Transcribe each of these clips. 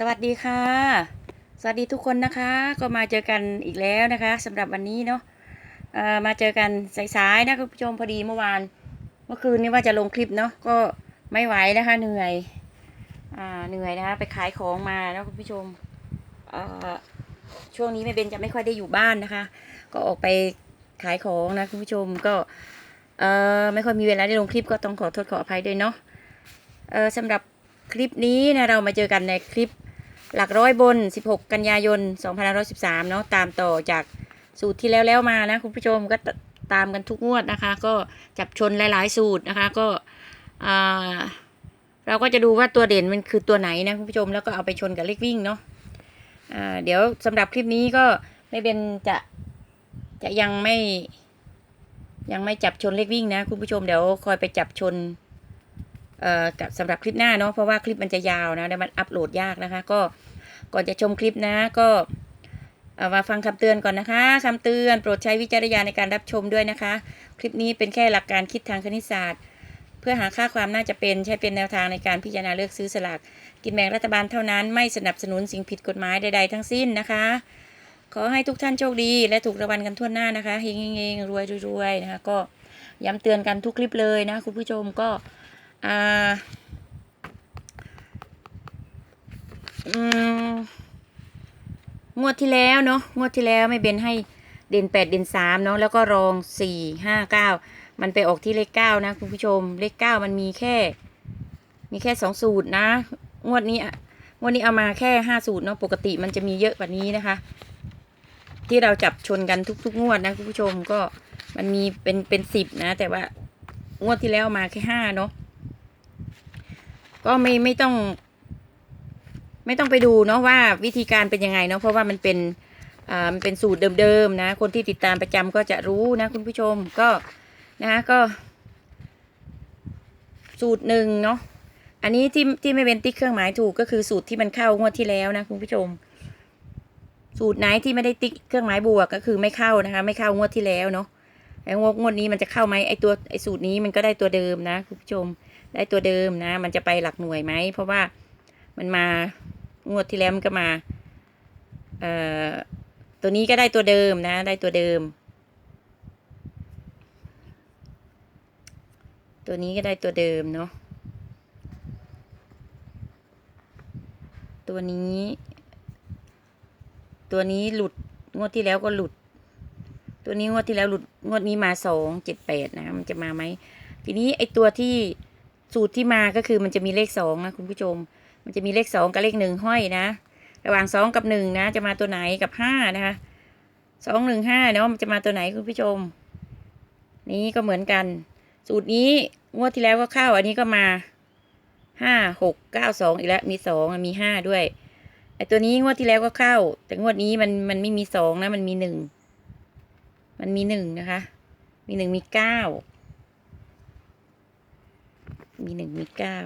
สวัสดีค่ะ สวัสดีทุกคนนะคะ ก็มาเจอกันอีกแล้วนะคะสำหรับวันนี้เนาะเอ่อมาเจอกันสายๆนะคุณผู้ชมพอดีเมื่อวาน เมื่อคืนนี้ว่าจะลงคลิปเนาะก็ไม่ไหวนะคะ เหนื่อยอ่าเหนื่อยนะคะไปขายของมาแล้วคุณผู้ชมเอ่อช่วงนี้แม่เบนจะไม่ค่อยได้อยู่บ้านนะคะ ก็ออกไปขายของนะคุณผู้ชมก็เอ่อไม่ค่อยมีเวลาได้ลงคลิปก็ต้องขอโทษขออภัยด้วยเนาะเอ่อสำหรับคลิปนี้นะเรามาเจอกันในคลิป หลักร้อยบน 16 กันยายน2513 เนาะตามต่อจากสูตรที่แล้วแล้วมานะ คุณผู้ชมก็ตามกันทุกงวดนะคะ ก็จับชนหลาย ๆ สูตรนะคะ ก็เราก็จะดูว่าตัวเด่นมันคือตัวไหนนะคุณผู้ชมแล้วก็เอาไปชนกับเลขวิ่งเนาะอ่าเดี๋ยวสำหรับคลิปนี้ก็ไม่เป็นจะจะยังไม่ยังไม่จับชนเลขวิ่งนะ คุณผู้ชมเดี๋ยวคอยไปจับชน กับสำหรับคลิปหน้าเนาะเพราะว่าคลิปมันจะยาวนะเดี๋ยวมันอัปโหลดยากนะคะ ก็ก่อนจะชมคลิปนะก็มาฟังคำเตือนก่อนนะคะคำเตือนโปรดใช้วิจารณญาณในการรับชมด้วยนะคะ คลิปนี้เป็นแค่หลักการคิดทางคณิตศาสตร์ เพื่อหาค่าความน่าจะเป็นใช้เป็นแนวทางในการพิจารณาเลือกซื้อสลากกินแบ่งรัฐบาลเท่านั้นไม่สนับสนุนสิ่งผิดกฎหมายใด ๆ ทั้งสิ้นนะคะ ขอให้ทุกท่านโชคดี และถูกรางวัลกันทั่วหน้านะคะเฮงๆรวยๆรวยๆนะคะก็ย้ำเตือนกันทุกคลิปเลยนะคุณผู้ชมก็ อ่าอืมงวดที่แล้วเนาะงวดที่แล้วไม่เบนให้เด่นแปดเด่นสามเนาะแล้วก็รองสี่ห้าเก้ามันไปออกที่เลขเก้านะคุณผู้ชมเลขเก้ามันมีแค่ มีแค่สองสูตรนะ งวดนี้งวดนี้เอามาแค่ห้าสูตรเนาะปกติมันจะมีเยอะกว่านี้นะคะ ที่เราจับชนกันทุก ๆ งวดนะคุณผู้ชมก็มันมีเป็นเป็นสิบนะ แต่ว่างวดที่แล้วมาแค่ห้าเนาะ ก็ไม่ไม่ต้อง ไม่ต้องไปดูเนาะว่าวิธีการเป็นยังไงเนาะเพราะว่ามันเป็นอ่ามันเป็นสูตรเดิมๆนะ คนที่ติดตามประจำก็จะรู้นะคุณผู้ชมก็นะก็ สูตรหนึ่งเนาะอันนี้ที่ที่ไม่เป็นติ๊กเครื่องหมายถูกก็คือสูตรที่มันเข้างวดที่แล้วนะคุณผู้ชม สูตรไหนที่ไม่ได้ติ๊กเครื่องหมายบวกก็คือไม่เข้านะคะ ไม่เข้างวดที่แล้วเนาะแล้งวดงวดนี้มันจะเข้าไหมไอตัวไอสูตรนี้มันก็ได้ตัวเดิมนะคุณผู้ชม ได้ตัวเดิมนะ มันจะไปหลักหน่วยไหม เพราะว่ามันมางวดที่แล้วมันก็มา เอ่อ ตัวนี้ก็ได้ตัวเดิมนะ ได้ตัวเดิม ตัวนี้ก็ได้ตัวเดิมเนาะ ตัวนี้ ตัวนี้หลุด งวดที่แล้วก็หลุด ตัวนี้งวดที่แล้วหลุด งวดนี้มาสองเจ็ดแปดนะ มันจะมาไหม ทีนี้ไอตัวที่ สูตรที่มาก็คือมันจะมีเลขสองนะคุณผู้ชม มันจะมีเลขสองกับเลขหนึ่งห้อยนะ ระหว่างสองกับหนึ่งนะ จะมาตัวไหนกับห้านะคะสองหนึ่งห้าเนาะมันจะมาตัวไหนคุณผู้ชม นี้ก็เหมือนกัน สูตรนี้งวดที่แล้วก็เข้าอันนี้ก็มาห้าหกเก้าสองอีกแล้วมีสองมีห้าด้วยไอตัวนี้งวดที่แล้วก็เข้า แต่งวดนี้มันมันไม่มีสองนะ มันมีหนึ่งมันมีหนึ่งนะคะ มีหนึ่งมีเก้า มีหนึ่งมีเก้า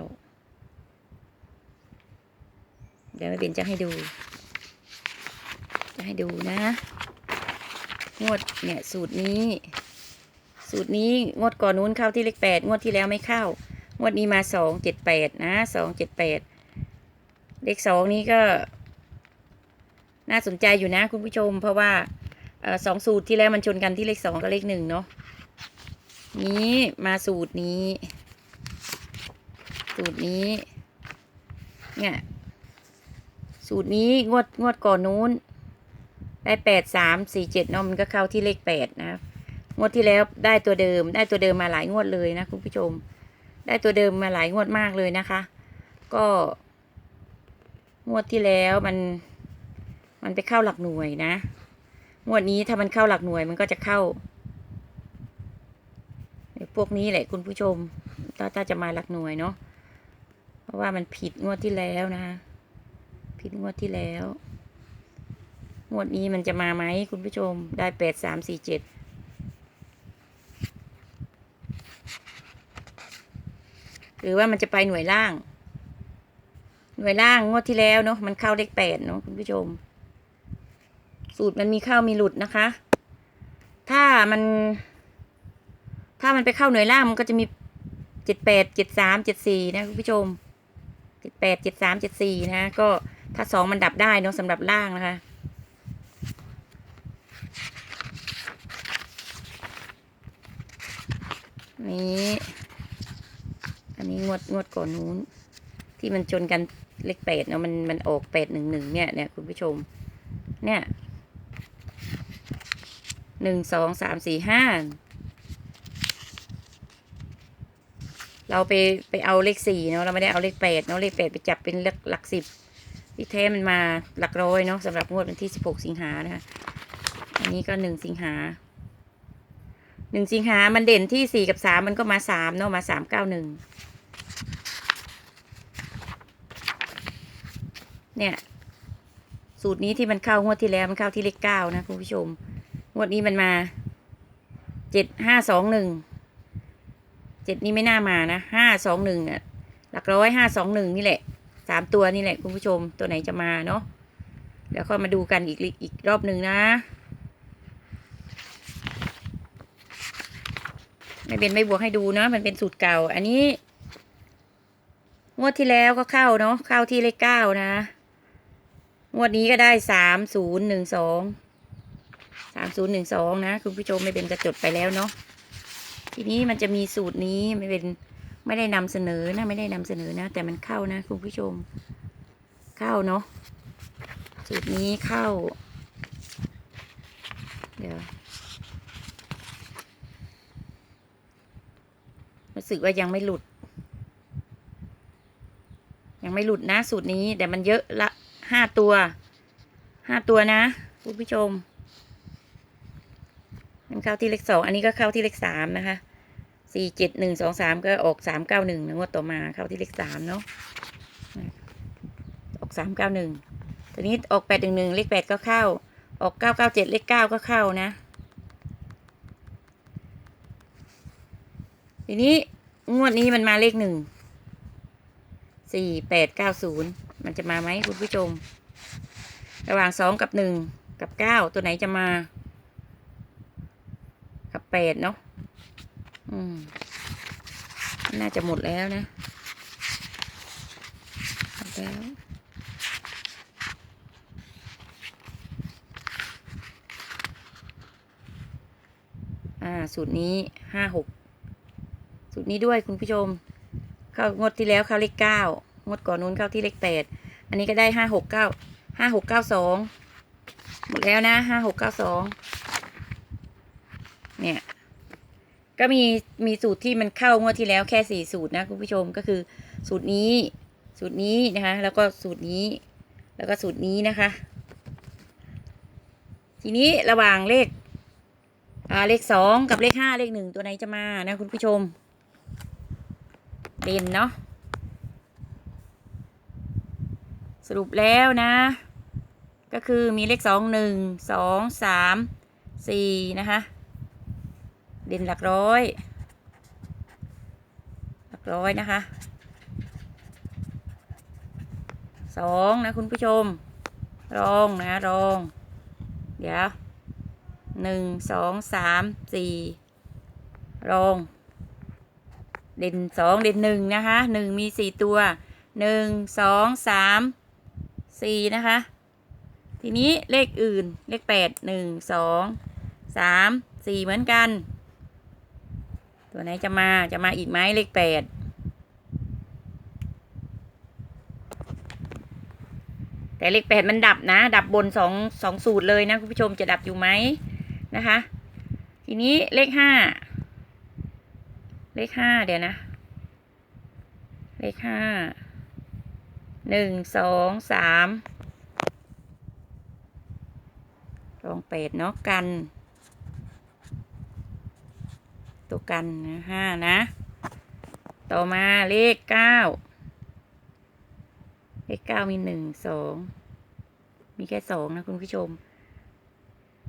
เดี๋ยวแม่เบนจะให้ดู จะให้ดูนะ งวดเนี่ยสูตรนี้ สูตรนี้งวดก่อนนู้นเข้าที่เลขแปดงวดที่แล้วไม่เข้า งวดนี้มาสองเจ็ดแปดนะสองเจ็ดแปดเลขสองนี้ก็ น่าสนใจอยู่นะคุณผู้ชม เพราะว่าสองสูตรที่แล้วมันชนกันที่เลขสองกับเลขหนึ่งเนาะนี้มาสูตรนี้ สูตรนี้ เนี่ย สูตรนี้งวดงวดก่อนนู้น ได้แปดสามสี่เจ็ดเนาะมันก็เข้าที่เลขแปดนะงวดที่แล้วได้ตัวเดิม ได้ตัวเดิมมาหลายงวดเลยนะคุณผู้ชม ได้ตัวเดิมมาหลายงวดมากเลยนะคะ ก็ งวดที่แล้วมัน มันไปเข้าหลักหน่วยนะ งวดนี้ถ้ามันเข้าหลักหน่วยมันก็จะเข้าพวกนี้แหละคุณผู้ชม ถ้าถ้าจะมาหลักหน่วยเนาะ ราะว่ามันผิดงวดที่แล้วนะคะผิดงวดที่แล้ว งวดนี้มันจะมาไหมคุณผู้ชมได้แปดสามสี่เจ็ดหรือว่ามันจะไปหน่วยล่าง หน่วยล่างงวดที่แล้วเนาะมันเข้าเลขแปดเนาะคุณผู้ชม สูตรมันมีเข้ามีหลุดนะคะ ถ้ามัน ถ้ามันไปเข้าหน่วยล่างมันก็จะมีเจ็ดแปดเจ็ดสามเจ็ดสี่นะคุณผู้ชม เจ็ดแปดเจ็ดสามเจ็ดสี่นะก็ถ้าสองมันดับได้เนาะสำหรับล่างนะคะนี้อันนี้งวดงวดก่อนนู้น ที่มันชนกันเลขแปดเนาะมันมันออกแปดหนึ่งหนึ่งเนี่ยเนี่ยคุณผู้ชม เนี่ยหนึ่งสองสามสี่ห้า เราไปไปเอาเลขสี่เนาะเราไม่ได้เอาเลขแปดเนาะเลขแปดไปจับเป็นหลักหลักสิบที่แท้มันมาหลักร้อยเนาะสำหรับงวดวันที่สิบหกสิงหานะคะอันนี้ก็หนึ่งสิงหาหนึ่งสิงหามันเด่นที่สี่กับสามมันก็มาสามเนาะมาสามเก้าหนึ่งเนี่ยสูตรนี้ที่มันเข้างวดที่แล้วมันเข้าที่เลขเก้านะคุณผู้ชม งวดนี้มันมาเจ็ดห้าสองหนึ่ง เจ็ดนี้ไม่น่ามานะห้าสองหนึ่งอะ หลักร้อยห้าสองหนึ่งนี่แหละสามตัวนี่แหละคุณผู้ชมตัวไหนจะมาเนาะเดี๋ยวค่อยมาดูกันอีกอีกรอบหนึ่งนะ ไม่เป็นไม่บวกให้ดูเนาะมันเป็นสูตรเก่า อันนี้งวดที่แล้วก็เข้าเนาะเข้าที่เลขเก้านะ งวดนี้ก็ได้สามศูนย์หนึ่งสองสามศูนย์หนึ่งสองนะ คุณผู้ชมไม่เป็นจะจดไปแล้วเนาะ ทีนี้มันจะมีสูตรนี้ไม่เป็นไม่ได้นำเสนอนะไม่ได้นำเสนอนะ แต่มันเข้านะคุณผู้ชม เข้าเนาะสูตรนี้เข้า เดี๋ยวรู้สึกว่ายังไม่หลุด ยังไม่หลุดนะสูตรนี้แต่มันเยอะละห้าตัวห้าตัวนะคุณผู้ชม มันเข้าที่เลขสองอันนี้ก็เข้าที่เลขสามนะคะสี่เจ็ดหนึ่งสองสามก็ออกสามเก้าหนึ่งงวดต่อมาเข้าที่เลขสามเนาะออกสามเก้าหนึ่งทีนี้ออกแปดหนึ่งหนึ่งเลขแปดก็เข้า ออกเก้าเก้าเจ็ดเลขเก้าก็เข้านะ ทีนี้งวดนี้มันมาเลขหนึ่งสี่แปดเก้าศูนย์มันจะมาไหมคุณผู้ชม ระหว่างสองกับหนึ่งกับเก้าตัวไหนจะมา แปดเนาะอืม น่าจะหมดแล้วนะหมดแล้วอ่า สูตรนี้ห้าหกสูตรนี้ด้วยคุณผู้ชม เข้างดที่แล้วเข้าเลขเก้างดก่อนนู้นเข้าที่เลขแปดอันนี้ก็ได้ห้าหกเก้าห้าหกเก้าสองหมดแล้วนะห้าหกเก้าสอง เนี่ย ก็มีมีสูตรที่มันเข้างวดที่แล้วแค่สี่สูตรนะคุณผู้ชมก็คือ สูตรนี้ สูตรนี้นะคะ แล้วก็สูตรนี้ แล้วก็สูตรนี้นะคะ ทีนี้ระหว่างเลขอ่าเลขสองกับเลขห้าเลขหนึ่งตัวไหนจะมานะคุณผู้ชมเด่นเนาะสรุปแล้วนะ ก็คือมีเลขสองหนึ่งสองสามสี่นะคะ ด่นหลักร้อย หลักร้อยนะคะสองนะคุณผู้ชม รองนะรอง เดี๋ยวหนึ่งสองสามสี่รอง เด่นสองเด่นหนึ่งนะคะหนึ่งมีสี่ตัวหนึ่งสองสามสี่นะคะ ทีนี้เลขอื่นเลขแปดหนึ่งสองสามสี่เหมือนกัน ตัวไหนจะมาจะมาอีกไหมเลขแปดแต่เลขแปดมันดับนะ ดับบนสองสองสูตรเลยนะคุณผู้ชมจะดับอยู่ไหมนะคะ ทีนี้เลขห้าเลขห้าเดี๋ยวนะ เลขห้าหนึ่งสองสามรองเปดเนาะกัน ตัวกันนะห้านะ ต่อมาเลขเก้าเลขเก้ามีหนึ่งสองมีแค่สองนะคุณผู้ชม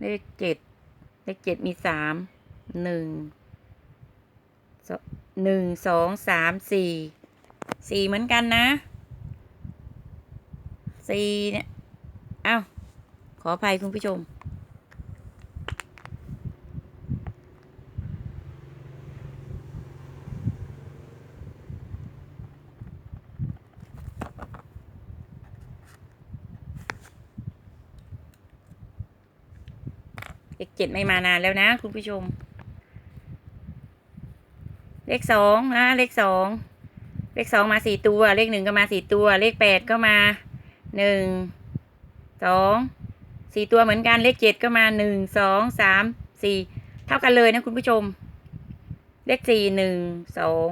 เลขเจ็ดเลขเจ็ดมีสามหนึ่งหนึ่งสองสามสี่สี่เหมือนกันนะสี่เนี่ย เอ้า ขออภัยคุณผู้ชม เลขเจ็ดไม่มานานแล้วนะ คุณผู้ชม เลขสองนะเลขสองเลขสองมาสี่ตัว เลขหนึ่งก็มาสี่ตัว เลขแปดก็มาหนึ่งสองสี่ตัวเหมือนกันเลขเจ็ดก็มาหนึ่งสองสามสี่เท่ากันเลยนะคุณผู้ชม เลขสี่หนึ่งสอง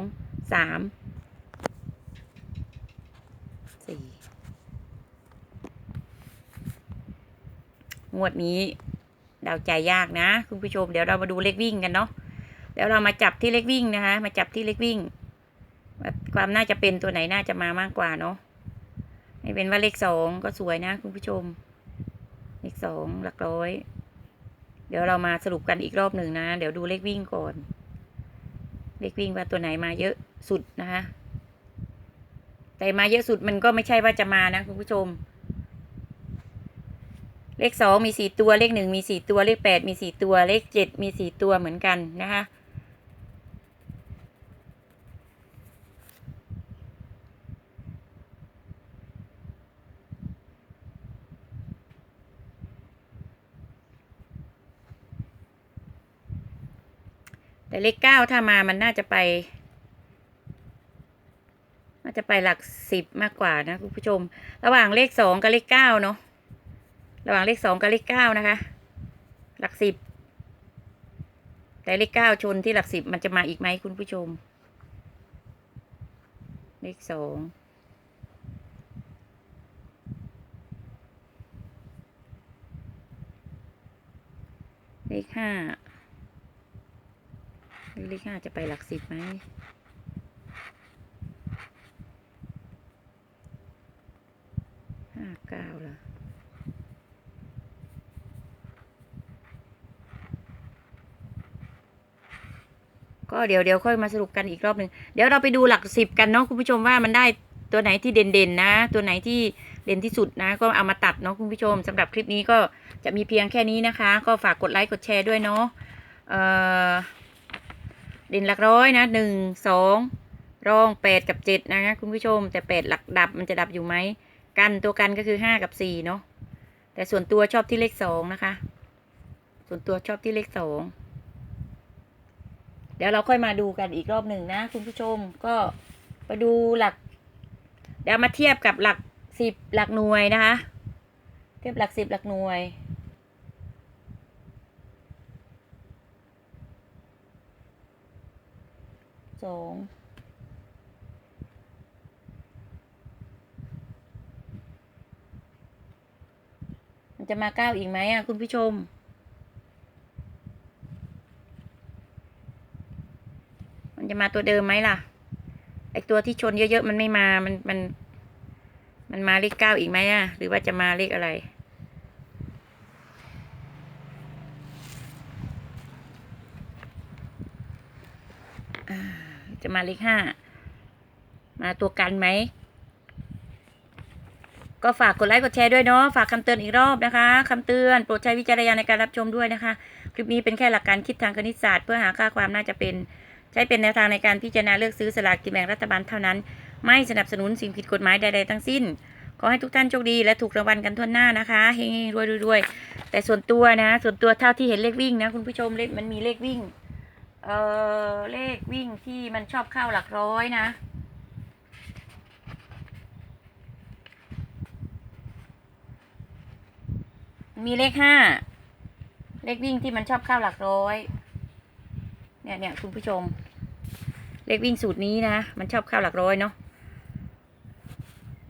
สามสี่งวดนี้ เดาใจยากนะ คุณผู้ชม เดี๋ยวเรามาดูเลขวิ่งกันเนาะเดี๋ยวเรามาจับที่เลขวิ่งนะคะ มาจับที่เลขวิ่งความน่าจะเป็นตัวไหนน่าจะมามากกว่าเนาะไม่เป็นว่าเลขสองก็สวยนะ คุณผู้ชม เลขสองหลักร้อย เดี๋ยวเรามาสรุปกันอีกรอบหนึ่งนะ เดี๋ยวดูเลขวิ่งก่อน เลขวิ่งว่าตัวไหนมาเยอะสุดนะคะ แต่มาเยอะสุดมันก็ไม่ใช่ว่าจะมานะคุณผู้ชม เลขสองมีสี่ตัวเลขหนึ่งมีสี่ตัวเลขแปดมีสี่ตัวเลขเจ็ดมีสี่ตัวเหมือนกันนะคะแต่เลขเก้าถ้ามามันน่าจะไป น่าจะไปหลักสิบมากกว่านะคุณผู้ชม ระหว่างเลขสองกับเลขเก้าเนาะ ระหว่างเลขสองกับเลขเก้านะคะ หลักสิบ แต่เลขเก้าชนที่หลักสิบมันจะมาอีกไหมคุณผู้ชม เลขสองเลขห้าเลขห้าจะไปหลักสิบไหม ห้าเก้าล่ะ ก็ เดี๋ยวเดี๋ยวค่อยมาสรุปกันอีกรอบหนึ่งเดี๋ยวเราไปดูหลักสิบกันเนาะคุณผู้ชมว่ามันได้ตัวไหนที่เด่นๆนะ ตัวไหนที่เด่นที่สุดนะ ก็เอามาตัดเนาะคุณผู้ชมสำหรับคลิปนี้ก็จะมีเพียงแค่นี้นะคะ ก็ฝากกดไลค์กดแชร์ด้วยเนาะเอ่อเด่นหลักร้อยนะหนึ่งสองรองแปดกับเจ็ดนะคะคุณผู้ชม แต่แปดหลักดับมันจะดับอยู่ไหมกันตัวกันก็คือห้ากับสี่เนาะแต่ส่วนตัวชอบที่เลขสองนะคะ ส่วนตัวชอบที่เลขสอง ดี๋ยวเราค่อยมาดูกันอีกรอบหนึ่งนะ คุณผู้ชมก็ไปดูหลัก เดี๋ยวมาเทียบกับหลักสิบหลักหน่วยนะคะ เทียบหลักสิบหลักหน่วย สองมันจะมาเก้าอีกไหมอะคุณผู้ชม มาตัวเดิมไหมล่ะ ไอตัวที่ชนเยอะๆมันไม่มา มันมัน มันมาเลขเก้าอีกไหมอะ หรือว่าจะมาเลขอะไร จะมาเลขห้า มาตัวกันไหม ก็ฝากกดไลค์กดแชร์ด้วยเนาะ ฝากคำเตือนอีกรอบนะคะ คำเตือนโปรดใช้วิจารณญาณในการรับชมด้วยนะคะ คลิปนี้เป็นแค่หลักการคิดทางคณิตศาสตร์ เพื่อหาค่าความน่าจะเป็น ใช้เป็นแนวทางในการพิจารณาเลือกซื้อสลากกินแบ่งรัฐบาลเท่านั้น ไม่สนับสนุนสิ่งผิดกฎหมายใดๆทั้งสิ้น ขอให้ทุกท่านโชคดีและถูกรางวัลกันทั่วหน้านะคะเฮงๆรวยๆแต่ส่วนตัวนะ ส่วนตัวเท่าที่เห็นเลขวิ่งนะคุณผู้ชมเลขมันมีเลขวิ่ง เออเลขวิ่งที่มันชอบเข้าหลักร้อยนะมีเลขห้า เลขวิ่งที่มันชอบเข้าหลักร้อย เนี่ยเนี่ยคุณผู้ชม เลขวิ่งสูตรนี้นะ มันชอบเข้าหลักร้อยเนาะ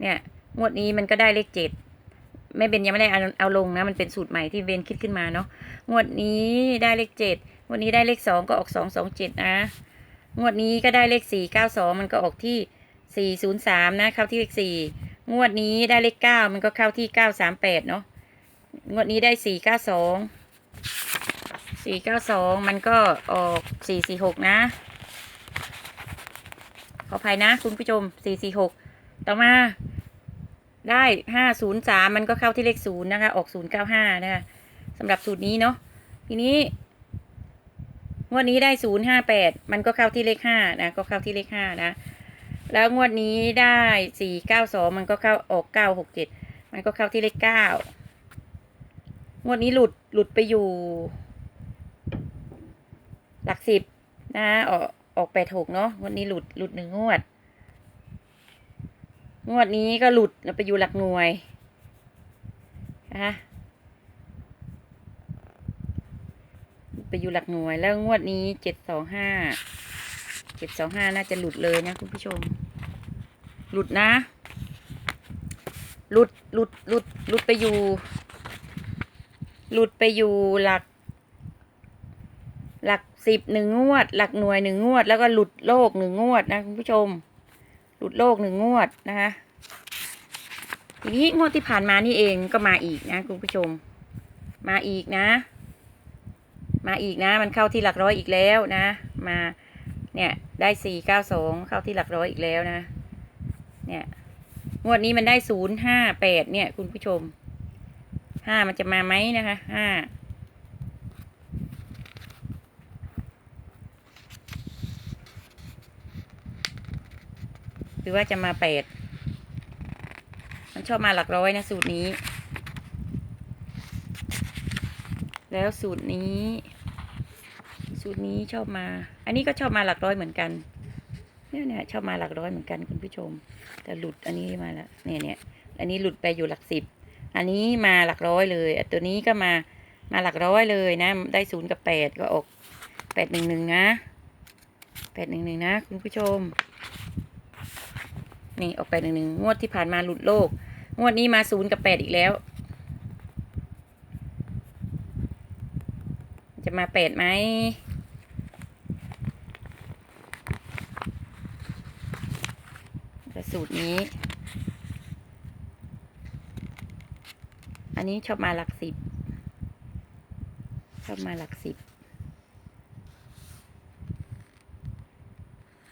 เนี่ยงวดนี้มันก็ได้เลขเจ็ดไม่เป็นยังไม่ได้เอาเอาลงนะ มันเป็นสูตรใหม่ที่เวนคิดขึ้นมาเนาะงวดนี้ได้เลขเจ็ดงวดนี้ได้เลขสองก็ออกสองสองเจ็ดนะงวดนี้ก็ได้เลขสี่เก้าสองมันก็ออกที่สี่ศูนย์สามนะเข้าที่เลขสี่งวดนี้ได้เลขเก้ามันก็เข้าที่เก้าสามแปดเนาะงวดนี้ได้สี่เก้าสอง สี่เก้าสองมันก็ออกสี่สี่หกนะ ขออภัยนะ คุณผู้ชมสี่สี่หกต่อมาได้ห้าศูนย์สามมันก็เข้าที่เลขศูนย์นะคะ ออกศูนย์เก้าห้านะคะสำหรับสูตรนี้เนาะทีนี้งวดนี้ได้ศูนย์ห้าแปดมันก็เข้าที่เลขห้านะก็เข้าที่เลขห้านะ แล้วงวดนี้ได้สี่เก้าสองมันก็เข้าออกเก้าหกเจ็ดมันก็เข้าที่เลขเก้างวดนี้หลุดหลุดไปอยู่ หลักสิบนะออกออกแปดหกเนาะงวันนี้หลุดหลุดหนึ่งงวด งวดนี้ก็หลุดแล้วไปอยู่หลักหน่วยนะคะไปอยู่หลักหน่วยแล้วงวดนี้เจ็ดสองห้าเจ็ดสองห้าน่าจะหลุดเลยนะคุณผู้ชม หลุดนะ หลุดหลุดหลุดหลุดไปอยู่ หลุดไปอยู่หลัก หลักสิบหนึ่งงวด หลักหน่วยหนึ่งงวด แล้วก็หลุดโลกหนึ่งงวดนะคุณผู้ชม หลุดโลกหนึ่งงวดนะคะทีนี้งวดที่ผ่านมานี่เองก็มาอีกนะคุณผู้ชม มาอีกนะ มาอีกนะ มันเข้าที่หลักร้อยอีกแล้วนะ มาเนี่ยได้สี่เก้าสองเข้าที่หลักร้อยอีกแล้วนะ เนี่ยงวดนี้มันได้ศูนย์ห้าแปดเนี่ย คุณผู้ชมห้ามันจะมาไหมนะคะห้า หรือว่าจะมาแปดมันชอบมาหลักร้อยนะสูตรนี้ แล้วสูตรนี้ สูตรนี้ชอบมา อันนี้ก็ชอบมาหลักร้อยเหมือนกันเนี่ยเนี่ยชอบมาหลักร้อยเหมือนกันคุณผู้ชม แต่หลุดอันนี้มาแล้วเนี่ยเนี่ยอันนี้หลุดไปอยู่หลักสิบอันนี้มาหลักร้อยเลยอะตัวนี้ก็มามาหลักร้อยเลยนะ ได้ศูนย์กับแปดก็ออกแปดหนึ่งหนึ่งนะแปดหนึ่งหนึ่งนะ คุณผู้ชม นี่ออกแปหนึ่งหนึ่งงวดที่ผ่านมาหลุดโลก งวดนี้มาศูนย์กับแปดอีกแล้ว จะมาแปดไหมสูตรนี้ อันนี้ชอบมาหลักสิบ ชอบมาหลักสิบ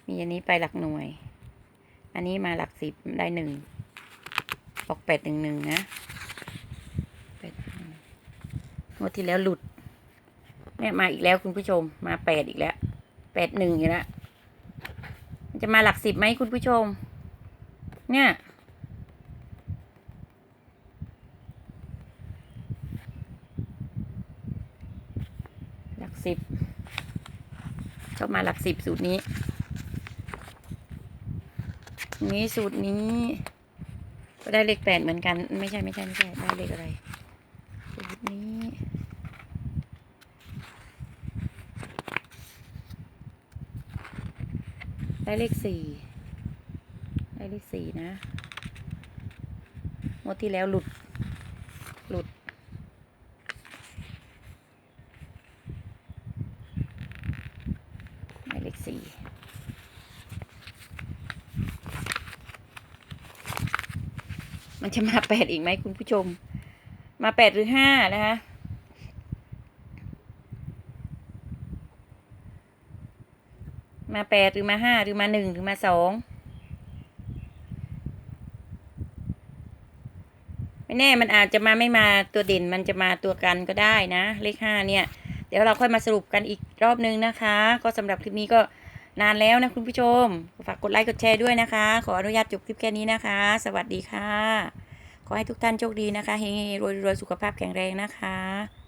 มีอันนี้ไปหลักหน่วย อันนี้มาหลักสิบได้หนึ่งออกแปดหนึ่งหนึ่งนะแปดงวดที่แล้วหลุด เนี่ยมาอีกแล้วคุณผู้ชม มาแปดอีกแล้วแปดหนึ่งอยู่แล้วมันจะมาหลักสิบไหมคุณผู้ชม เนี่ยหลักสิบชอบมาหลักสิบสูตรนี้ นี้สูตรนี้ ก็ได้เลขแปดเหมือนกัน ไม่ใช่ไม่ใช่ไม่ใช่ได้เลขอะไร สูตรนี้ ได้เลขสี่ได้เลขสี่นะงวดที่แล้วหลุด หลุด ได้เลขสี่ มันจะมาแปดอีกไหมคุณผู้ชม มาแปดหรือห้านะคะมาแปดหรือมาห้าหรือมาหนึ่งหรือมาสองไม่แน่มันอาจจะมาไม่มาตัวเด่นมันจะมาตัวกันก็ได้นะ เลขห้าเนี่ย เดี๋ยวเราค่อยมาสรุปกันอีกรอบนึงนะคะ ก็สำหรับคลิปนี้ก็ นานแล้วนะคุณผู้ชม ฝากกดไลค์กดแชร์ด้วยนะคะ ขออนุญาตจบคลิปแค่นี้นะคะ สวัสดีค่ะ ขอให้ทุกท่านโชคดีนะคะเฮงๆรวยๆสุขภาพแข็งแรงนะคะ